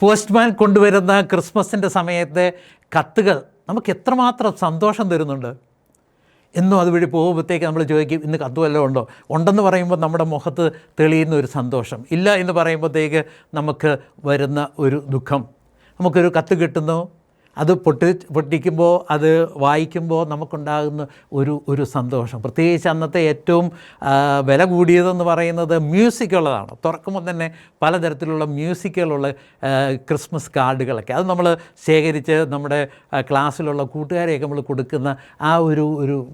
Postman കൊണ്ടുവരുന്ന ക്രിസ്മസിന്റെ സമയത്തെ കത്തുകൾ നമുക്ക് എത്രമാത്രം സന്തോഷം തരുന്നുണ്ട്? എന്നും അതുവഴി പോകുമ്പോഴത്തേക്ക് നമ്മൾ ചോദിക്കും ഇന്ന് കത്ത് വല്ലതും ഉണ്ടോ? ഉണ്ടെന്ന് പറയുമ്പോൾ നമ്മുടെ മുഖത്ത് തെളിയുന്ന ഒരു സന്തോഷം. ഇല്ല എന്ന് പറയുമ്പോഴത്തേക്ക് നമുക്ക് വരുന്ന ഒരു ദുഃഖം. നമുക്കൊരു കത്ത് കിട്ടുന്നു അത് പൊട്ടി പൊട്ടിക്കുമ്പോൾ അത് വായിക്കുമ്പോൾ നമുക്കുണ്ടാകുന്ന ഒരു ഒരു സന്തോഷം. പ്രത്യേകിച്ച് അന്നത്തെ ഏറ്റവും വില കൂടിയതെന്ന് പറയുന്നത് മ്യൂസിക്കുള്ളതാണ് തുറക്കുമ്പോൾ തന്നെ പലതരത്തിലുള്ള മ്യൂസിക്കുകളുള്ള ക്രിസ്മസ് കാർഡുകളൊക്കെ അത് നമ്മൾ ശേഖരിച്ച് നമ്മുടെ ക്ലാസ്സിലുള്ള കൂട്ടുകാരെയൊക്കെ നമ്മൾ കൊടുക്കുന്ന ആ ഒരു ഒരു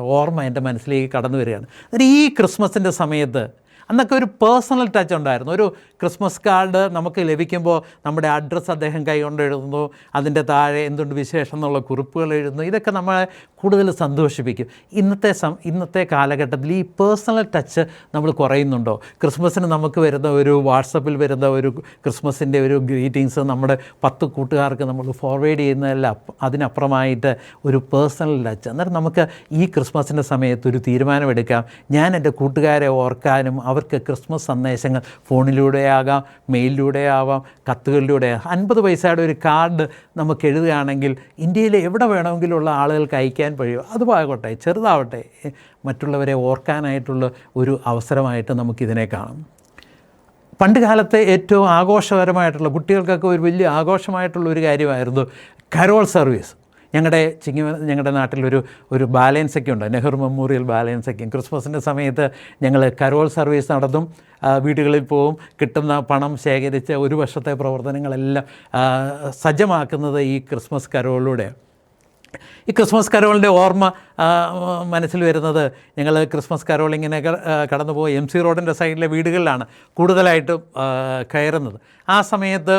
ഓർമ്മ എന്റെ മനസ്സിലേക്ക് കടന്നു വരികയാണ്. ഈ ക്രിസ്മസിന്റെ സമയത്ത് അന്നൊക്കെ ഒരു പേഴ്സണൽ ടച്ച് ഉണ്ടായിരുന്നു. ഒരു ക്രിസ്മസ് കാർഡ് നമുക്ക് ലഭിക്കുമ്പോൾ നമ്മുടെ അഡ്രസ്സ് അദ്ദേഹം കൈകൊണ്ട് എഴുതുന്നു അതിന്റെ താഴെ എന്തുണ്ട് വിശേഷം എന്നുള്ള കുറിപ്പുകൾ എഴുതുന്നു. ഇതൊക്കെ നമ്മളെ കൂടുതൽ സന്തോഷിപ്പിക്കും. ഇന്നത്തെ സം ഇന്നത്തെ കാലഘട്ടത്തിൽ ഈ പേഴ്സണൽ ടച്ച് നമ്മൾ കുറയുന്നുണ്ടോ? ക്രിസ്മസിന് നമുക്ക് വരുന്ന ഒരു വാട്സപ്പിൽ വരുന്ന ഒരു ക്രിസ്മസിന്റെ ഒരു ഗ്രീറ്റിങ്സ് നമ്മുടെ പത്ത് കൂട്ടുകാർക്ക് നമ്മൾ ഫോർവേഡ് ചെയ്യുന്നതല്ല അതിനപ്പുറമായിട്ട് ഒരു പേഴ്സണൽ ടച്ച്. അന്നേരം നമുക്ക് ഈ ക്രിസ്മസിന്റെ സമയത്ത് ഒരു തീരുമാനമെടുക്കാം. ഞാൻ എന്റെ കൂട്ടുകാരെ ഓർക്കാനും അവർക്ക് ക്രിസ്മസ് സന്ദേശങ്ങൾ ഫോണിലൂടെ ആകാം മെയിലിലൂടെ ആവാം കത്തുകളിലൂടെ അൻപത് പൈസയുടെ ഒരു കാർഡ് നമുക്ക് എഴുതുകയാണെങ്കിൽ ഇന്ത്യയിലെ എവിടെ വേണമെങ്കിലുള്ള ആളുകൾക്ക് അയക്കാൻ കഴിയും? അതുമാകട്ടെ ചെറുതാവട്ടെ മറ്റുള്ളവരെ ഓർക്കാനായിട്ടുള്ള ഒരു അവസരമായിട്ട് നമുക്കിതിനെ കാണാം. പണ്ട് കാലത്തെ ഏറ്റവും ആഘോഷപരമായിട്ടുള്ള കുട്ടികൾക്കൊക്കെ ഒരു വലിയ ആഘോഷമായിട്ടുള്ള ഒരു കാര്യമായിരുന്നു കരോൾ സർവീസ്. ഞങ്ങളുടെ ചിങ്ങ ഞങ്ങളുടെ നാട്ടിലൊരു ഒരു ബാലൻസൊക്കെ ഉണ്ട്. നെഹ്റു മെമ്മോറിയൽ ബാലൻസൊക്കെ. ക്രിസ്മസിന്റെ സമയത്ത് ഞങ്ങൾ കരോൾ സർവീസ് നടത്തും. വീടുകളിൽ പോവും. കിട്ടുന്ന പണം ശേഖരിച്ച് ഒരു വർഷത്തെ പ്രവർത്തനങ്ങളെല്ലാം സജ്ജമാക്കുന്നത് ഈ ക്രിസ്മസ് കരോളിലൂടെയാണ് ഈ ക്രിസ്മസ് കരോളിന്റെ ഓർമ്മ മനസ്സിൽ വരുന്നത് ഞങ്ങൾ ക്രിസ്മസ് കരോൾ ഇങ്ങനെ കടന്നു പോയി എം സി റോഡിന്റെ സൈഡിലെ വീടുകളിലാണ് കൂടുതലായിട്ടും കയറുന്നത്. ആ സമയത്ത്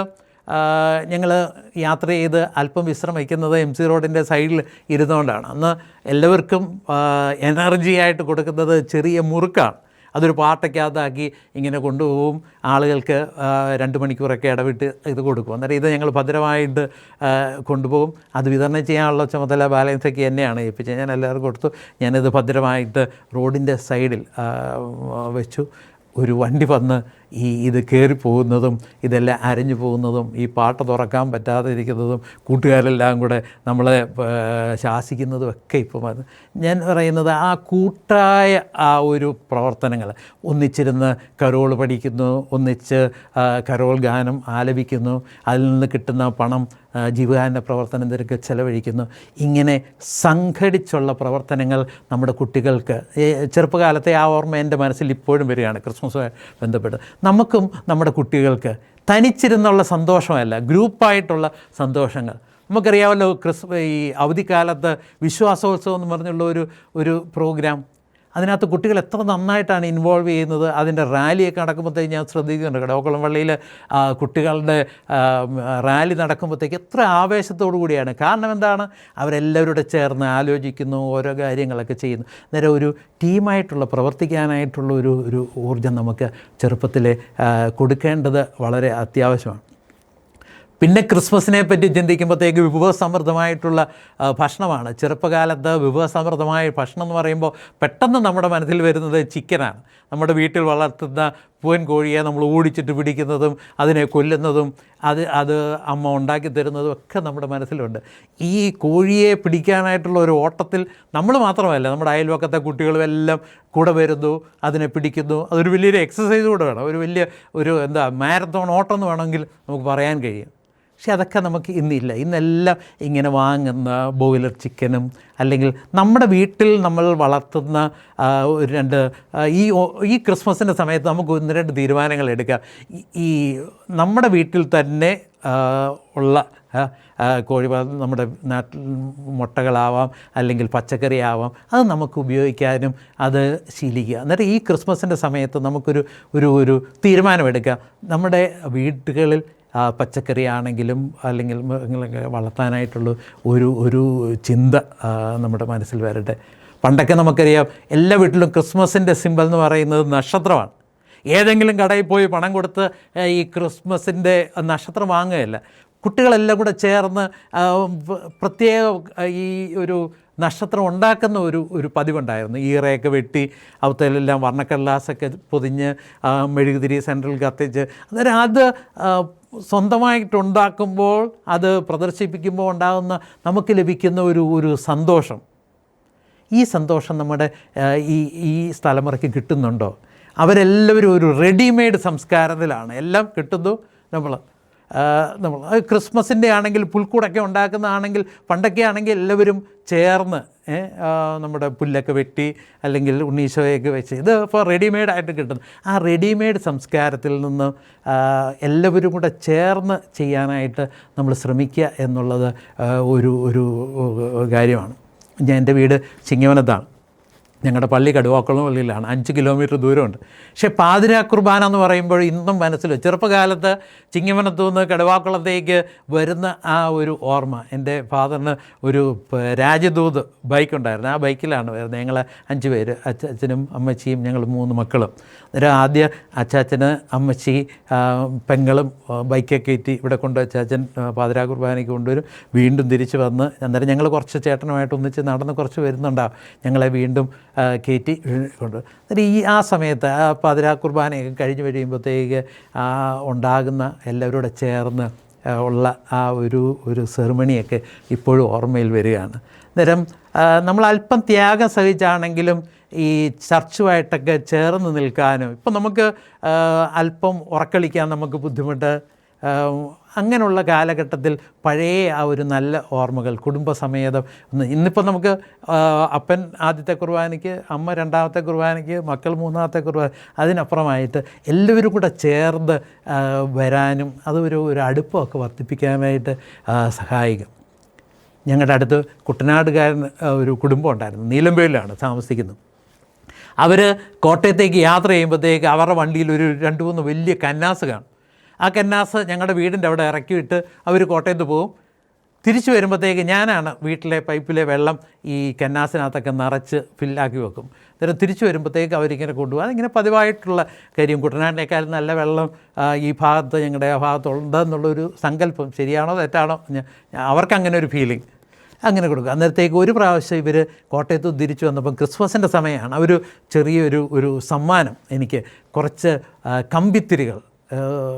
ഞങ്ങൾ യാത്ര ചെയ്ത് അല്പം വിശ്രമിക്കുന്നത് എം സി റോഡിന്റെ സൈഡിൽ ഇരുന്നുകൊണ്ടാണ്. അന്ന് എല്ലാവർക്കും എനർജി ആയിട്ട് കൊടുക്കുന്നത് ചെറിയ മുറുക്കാണ്. അതൊരു പാട്ടയ്ക്കകത്താക്കി ഇങ്ങനെ കൊണ്ടുപോകും. ആളുകൾക്ക് രണ്ട് മണിക്കൂറൊക്കെ ഇടവിട്ട് ഇത് കൊടുക്കും. അന്നേരം ഇത് ഞങ്ങൾ ഭദ്രമായിട്ട് കൊണ്ടുപോകും. അത് വിതരണം ചെയ്യാനുള്ള ചുമതല ബാലൻസൊക്കെ എന്നെയാണ് ഏൽപ്പിച്ചത്. ഞാൻ എല്ലാവർക്കും കൊടുത്തു. ഞാനിത് ഭദ്രമായിട്ട് റോഡിന്റെ സൈഡിൽ വെച്ചു. ഒരു വണ്ടി വന്ന് ഈ ഇത് കയറിപ്പോകുന്നതും ഇതെല്ലാം അരഞ്ഞു പോകുന്നതും ഈ പാട്ട് തുറക്കാൻ പറ്റാതെ ഇരിക്കുന്നതും കൂട്ടുകാരെല്ലാം കൂടെ നമ്മളെ ശാസിക്കുന്നതും ഒക്കെ ഇപ്പം ഞാൻ പറയുന്നത് ആ കൂട്ടായ ആ ഒരു പ്രവർത്തനങ്ങൾ. ഒന്നിച്ചിരുന്ന് കരോൾ പഠിക്കുന്നു ഒന്നിച്ച് കരോൾ ഗാനം ആലപിക്കുന്നു അതിൽ നിന്ന് കിട്ടുന്ന പണം ജീവകാരുണ്യ പ്രവർത്തനം തിരക്ക് ചെലവഴിക്കുന്നു. ഇങ്ങനെ സംഘടിച്ചുള്ള പ്രവർത്തനങ്ങൾ നമ്മുടെ കുട്ടികൾക്ക് ചെറുപ്പകാലത്തെ ആ ഓർമ്മ എന്റെ മനസ്സിൽ ഇപ്പോഴും വരികയാണ്. ക്രിസ്മസുമായി ബന്ധപ്പെട്ട് നമുക്കും നമ്മുടെ കുട്ടികൾക്ക് തനിച്ചിരുന്നുള്ള സന്തോഷമല്ല ഗ്രൂപ്പായിട്ടുള്ള സന്തോഷങ്ങൾ. നമുക്കറിയാമല്ലോ ക്രിസ് ഈ അവധിക്കാലത്ത് വിശ്വാസോത്സവം എന്ന് പറഞ്ഞുള്ള ഒരു ഒരു പ്രോഗ്രാം അതിനകത്ത് കുട്ടികൾ എത്ര നന്നായിട്ടാണ് ഇൻവോൾവ് ചെയ്യുന്നത് അതിന്റെ റാലിയൊക്കെ നടക്കുമ്പോഴത്തേക്ക് ഞാൻ ശ്രദ്ധിക്കുന്നുണ്ട് കടവക്കുളം പള്ളിയിൽ കുട്ടികളുടെ റാലി നടക്കുമ്പോഴത്തേക്ക് എത്ര ആവേശത്തോടു കൂടിയാണ്. കാരണം എന്താണ്? അവരെല്ലാവരുടെ ചേർന്ന് ആലോചിക്കുന്നു ഓരോ കാര്യങ്ങളൊക്കെ ചെയ്യുന്നു. നേരെ ഒരു ടീമായിട്ടുള്ള പ്രവർത്തിക്കാനായിട്ടുള്ള ഒരു ഒരു ഊർജം നമുക്ക് ചെറുപ്പത്തിൽ കൊടുക്കേണ്ടത് വളരെ അത്യാവശ്യമാണ്. പിന്നെ ക്രിസ്മസിനെ പറ്റി ചിന്തിക്കുമ്പോഴത്തേക്ക് വിഭവസമൃദ്ധമായിട്ടുള്ള ഭക്ഷണമാണ്. ചെറുപ്പകാലത്ത് വിഭവസമൃദ്ധമായ ഭക്ഷണം എന്ന് പറയുമ്പോൾ പെട്ടെന്ന് നമ്മുടെ മനസ്സിൽ വരുന്നത് ചിക്കനാണ്. നമ്മുടെ വീട്ടിൽ വളർത്തുന്ന പൂവൻ കോഴിയെ നമ്മൾ ഓടിച്ചിട്ട് പിടിക്കുന്നതും അതിനെ കൊല്ലുന്നതും അത് അത് അമ്മ ഉണ്ടാക്കി തരുന്നതും ഒക്കെ നമ്മുടെ മനസ്സിലുണ്ട്. ഈ കോഴിയെ പിടിക്കാനായിട്ടുള്ള ഒരു ഓട്ടത്തിൽ നമ്മൾ മാത്രമല്ല നമ്മുടെ അയൽവക്കത്തെ കുട്ടികളും എല്ലാം കൂടെ വരുന്നു അതിനെ പിടിക്കുന്നു. അതൊരു വലിയൊരു എക്സസൈസ് കൂടെ വേണം. ഒരു വലിയ ഒരു എന്താ മാരത്തോൺ ഓട്ടം എന്ന് വേണമെങ്കിൽ നമുക്ക് പറയാൻ കഴിയും. പക്ഷെ അതൊക്കെ നമുക്ക് ഇന്നില്ല. ഇന്നെല്ലാം ഇങ്ങനെ വാങ്ങുന്ന ബോയിലർ ചിക്കനും അല്ലെങ്കിൽ നമ്മുടെ വീട്ടിൽ നമ്മൾ വളർത്തുന്ന ഒരു രണ്ട് ഈ ഈ ക്രിസ്മസിന്റെ സമയത്ത് നമുക്ക് ഒന്ന് രണ്ട് തീരുമാനങ്ങൾ എടുക്കാം. ഈ- നമ്മുടെ വീട്ടിൽ തന്നെ ഉള്ള കോഴി നമ്മുടെ നാട്ടിൽ മുട്ടകളാവാം അല്ലെങ്കിൽ പച്ചക്കറി ആവാം അത് നമുക്ക് ഉപയോഗിക്കാനും അത് ശീലിക്കുക. എന്നിട്ട് ഈ ക്രിസ്മസിന്റെ സമയത്ത് നമുക്കൊരു ഒരു ഒരു തീരുമാനമെടുക്കാം നമ്മുടെ വീടുകളിൽ പച്ചക്കറി ആണെങ്കിലും അല്ലെങ്കിൽ മൃഗങ്ങളൊക്കെ വളർത്താനായിട്ടുള്ള ഒരു ഒരു ചിന്ത നമ്മുടെ മനസ്സിൽ വരട്ടെ. പണ്ടൊക്കെ നമുക്കറിയാം എല്ലാ വീട്ടിലും ക്രിസ്മസിന്റെ സിമ്പൽ എന്ന് പറയുന്നത് നക്ഷത്രമാണ്. ഏതെങ്കിലും കടയിൽ പോയി പണം കൊടുത്ത് ഈ ക്രിസ്മസിന്റെ നക്ഷത്രം വാങ്ങുകയല്ല. കുട്ടികളെല്ലാം കൂടെ ചേർന്ന് പ്രത്യേക ഈ ഒരു നക്ഷത്രം ഉണ്ടാക്കുന്ന ഒരു ഒരു പതിവുണ്ടായിരുന്നു. ഈറയൊക്കെ വെട്ടി അവത്തേലെല്ലാം വർണക്കടലാസൊക്കെ പൊതിഞ്ഞ് മെഴുകുതിരി സെൻട്രൽ കത്തിച്ച് അന്നേരം അത് സ്വന്തമായിട്ടുണ്ടാക്കുമ്പോൾ അത് പ്രദർശിപ്പിക്കുമ്പോൾ ഉണ്ടാകുന്ന നമുക്ക് ലഭിക്കുന്ന ഒരു ഒരു സന്തോഷം. ഈ സന്തോഷം നമ്മുടെ ഈ ഈ തലമുറയ്ക്ക് കിട്ടുന്നുണ്ടോ? അവരെല്ലാവരും ഒരു റെഡിമെയ്ഡ് സംസ്കാരത്തിലാണ്. എല്ലാം കിട്ടുന്നു. നമ്മൾ നമ്മൾ ക്രിസ്മസിന്റെ ആണെങ്കിൽ പുൽക്കൂടൊക്കെ ഉണ്ടാക്കുന്നതാണെങ്കിൽ പണ്ടൊക്കെ ആണെങ്കിൽ എല്ലാവരും ചേർന്ന് നമ്മുടെ പുല്ലൊക്കെ വെട്ടി അല്ലെങ്കിൽ ഉണ്ണീശോയൊക്കെ വെച്ച് ഇത് ഇപ്പോൾ റെഡിമെയ്ഡ് ആയിട്ട് കിട്ടുന്നു. ആ റെഡിമെയ്ഡ് സംസ്കാരത്തിൽ നിന്ന് എല്ലാവരും കൂടെ ചേർന്ന് ചെയ്യാനായിട്ട് നമ്മൾ ശ്രമിക്കുക എന്നുള്ളത് ഒരു ഒരു കാര്യമാണ്. ഞാൻ എന്റെ വീട് ചിങ്ങവനത്താണ്. ഞങ്ങളുടെ പള്ളി കടുവാക്കുളം പള്ളിയിലാണ്. അഞ്ച് കിലോമീറ്റർ ദൂരമുണ്ട്. പക്ഷേ പാതിര കുർബാന എന്ന് പറയുമ്പോൾ ഇന്നും മനസ്സിൽ ചെറുപ്പകാലത്ത് ചിങ്ങമനത്തു നിന്ന് കടുവാക്കുളത്തേക്ക് വരുന്ന ആ ഒരു ഓർമ്മ. എന്റെ ഫാദറിന് ഒരു രാജദൂത് ബൈക്കുണ്ടായിരുന്നു ആ ബൈക്കിലാണ് വരുന്നത്. ഞങ്ങൾ അഞ്ച് പേര് അച്ചാച്ചനും അമ്മച്ചിയും ഞങ്ങൾ മൂന്ന് മക്കളും. അന്നേരം ആദ്യ അച്ചാച്ചന് അമ്മച്ചി പെങ്ങളും ബൈക്കൊക്കെ കയറ്റി ഇവിടെ കൊണ്ട് അച്ചാച്ചൻ പാതിര കുർബാനയ്ക്ക് കൊണ്ടുവരും. വീണ്ടും തിരിച്ച് വന്ന് അന്നേരം ഞങ്ങൾ കുറച്ച് ചേട്ടനുമായിട്ട് ഒന്നിച്ച് നടന്ന് കുറച്ച് വരുന്നുണ്ടാവും. ഞങ്ങളെ വീണ്ടും കയറ്റി കൊണ്ട്. എന്നിട്ട് ഈ ആ സമയത്ത് ആ അതിരാ കുർബാനയൊക്കെ കഴിഞ്ഞ് കഴിയുമ്പോഴത്തേക്ക് ആ ഉണ്ടാകുന്ന എല്ലാവരും കൂടെ ചേർന്ന് ഉള്ള ആ ഒരു ഒരു സെറിമണിയൊക്കെ ഇപ്പോഴും ഓർമ്മയിൽ വരികയാണ്. അന്നേരം നമ്മൾ അല്പം ത്യാഗം സഹിച്ചാണെങ്കിലും ഈ ചർച്ചുമായിട്ടൊക്കെ ചേർന്ന് നിൽക്കാനും ഇപ്പം നമുക്ക് അല്പം ഉറക്കളിക്കാൻ നമുക്ക് ബുദ്ധിമുട്ട് അങ്ങനെയുള്ള കാലഘട്ടത്തിൽ പഴയ ആ ഒരു നല്ല ഓർമ്മകൾ കുടുംബസമേതം. ഇന്നിപ്പോൾ നമുക്ക് അപ്പൻ ആദ്യത്തെ കുർബാനയ്ക്ക് അമ്മ രണ്ടാമത്തെ കുർബാനയ്ക്ക് മക്കൾ മൂന്നാമത്തെ കുർബാന അതിനപ്പുറമായിട്ട് എല്ലാവരും കൂടെ ചേർന്ന് വരാനും അതൊരു ഒരു അടുപ്പമൊക്കെ വർദ്ധിപ്പിക്കാനായിട്ട് സഹായിക്കും. ഞങ്ങളുടെ അടുത്ത് കുട്ടനാടുകാരൻ ഒരു കുടുംബം ഉണ്ടായിരുന്നു. നീലമ്പേലിലാണ് താമസിക്കുന്നത്. അവർ കോട്ടയത്തേക്ക് യാത്ര ചെയ്യുമ്പോഴത്തേക്ക് അവരുടെ വണ്ടിയിൽ ഒരു രണ്ട് മൂന്ന് വലിയ കന്നാസ് കാണും. ആ കന്നാസ് ഞങ്ങളുടെ വീടിന്റെ അവിടെ ഇറക്കിയിട്ട് അവർ കോട്ടയത്ത് പോകും തിരിച്ചു വരുമ്പോഴത്തേക്ക് ഞാനാണ് വീട്ടിലെ പൈപ്പിലെ വെള്ളം ഈ കന്നാസിനകത്തൊക്കെ നിറച്ച് ഫില്ലാക്കി വെക്കും. അന്നേരം തിരിച്ചു വരുമ്പോഴത്തേക്ക് അവരിങ്ങനെ കൊണ്ടുപോകും. അതിങ്ങനെ പതിവായിട്ടുള്ള കാര്യം. കുട്ടനാട്ടിനേക്കാളും നല്ല വെള്ളം ഈ ഭാഗത്ത് ഞങ്ങളുടെ ആ ഭാഗത്തുണ്ടെന്നുള്ളൊരു സങ്കല്പം ശരിയാണോ തെറ്റാണോ അവർക്കങ്ങനെ ഒരു ഫീലിംഗ് അങ്ങനെ കൊടുക്കുക അന്നേരത്തേക്ക് ഒരു പ്രാവശ്യം ഇവർ കോട്ടയത്ത് തിരിച്ചു വന്നപ്പം ക്രിസ്മസിന്റെ സമയമാണ്. അവർ ചെറിയൊരു ഒരു സമ്മാനം എനിക്ക് കുറച്ച് കമ്പിത്തിരികൾ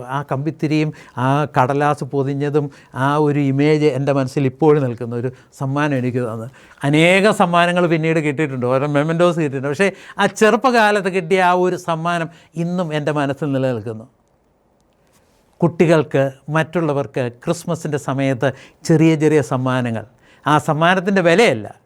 ആ, കമ്പിത്തിരിയും ആ കടലാസ് പൊതിഞ്ഞതും ആ ഒരു ഇമേജ് എന്റെ മനസ്സിൽ ഇപ്പോഴും നിൽക്കുന്ന ഒരു സമ്മാനം എനിക്ക് തന്നു അനേക സമ്മാനങ്ങൾ പിന്നീട് കിട്ടിയിട്ടുണ്ട്. ഓരോ മെമന്റോസ് കിട്ടിയിട്ടുണ്ട്. പക്ഷേ ആ ചെറുപ്പകാലത്ത് കിട്ടിയ ആ ഒരു സമ്മാനം ഇന്നും എന്റെ മനസ്സിൽ നിലനിൽക്കുന്നു. കുട്ടികൾക്ക് മറ്റുള്ളവർക്ക് ക്രിസ്മസിന്റെ സമയത്ത് ചെറിയ ചെറിയ സമ്മാനങ്ങൾ. ആ സമ്മാനത്തിന്റെ വിലയല്ല.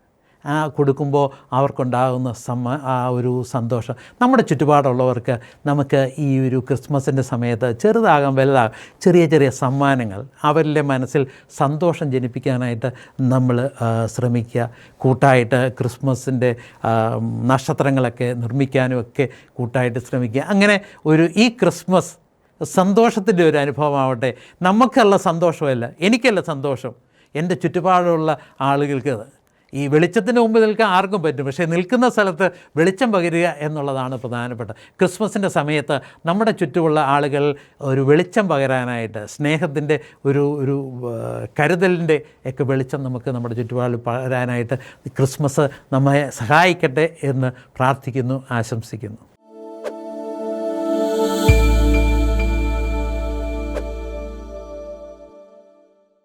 കൊടുക്കുമ്പോൾ അവർക്കുണ്ടാകുന്ന സമ്മ ആ ഒരു സന്തോഷം. നമ്മുടെ ചുറ്റുപാടുള്ളവർക്ക് നമുക്ക് ഈ ഒരു ക്രിസ്മസിന്റെ സമയത്ത് ചെറുതാകാം വലുതാകാം. ചെറിയ ചെറിയ സമ്മാനങ്ങൾ അവരുടെ മനസ്സിൽ സന്തോഷം ജനിപ്പിക്കാനായിട്ട് നമ്മൾ ശ്രമിക്കുക. കൂട്ടായിട്ട് ക്രിസ്മസിന്റെ നക്ഷത്രങ്ങളൊക്കെ നിർമ്മിക്കാനും ഒക്കെ കൂട്ടായിട്ട് ശ്രമിക്കുക. അങ്ങനെ ഒരു ഈ ക്രിസ്മസ് സന്തോഷത്തിന്റെ ഒരു അനുഭവമാവട്ടെ. നമുക്കുള്ള സന്തോഷമല്ല എനിക്കല്ല സന്തോഷം. എന്റെ ചുറ്റുപാടുള്ള ആളുകൾക്ക് ഈ വെളിച്ചത്തിന്റെ മുമ്പ് നിൽക്കാൻ ആർക്കും പറ്റും. പക്ഷേ നിൽക്കുന്ന സ്ഥലത്ത് വെളിച്ചം പകരുക എന്നുള്ളതാണ് പ്രധാനപ്പെട്ട ക്രിസ്മസിന്റെ സമയത്ത് നമ്മുടെ ചുറ്റുമുള്ള ആളുകൾ ഒരു വെളിച്ചം പകരാനായിട്ട് സ്നേഹത്തിന്റെ ഒരു ഒരു കരുതലിന്റെ ഒക്കെ വെളിച്ചം നമുക്ക് നമ്മുടെ ചുറ്റുപാടിൽ പകരാനായിട്ട് ക്രിസ്മസ് നമ്മെ സഹായിക്കട്ടെ എന്ന് പ്രാർത്ഥിക്കുന്നു ആശംസിക്കുന്നു.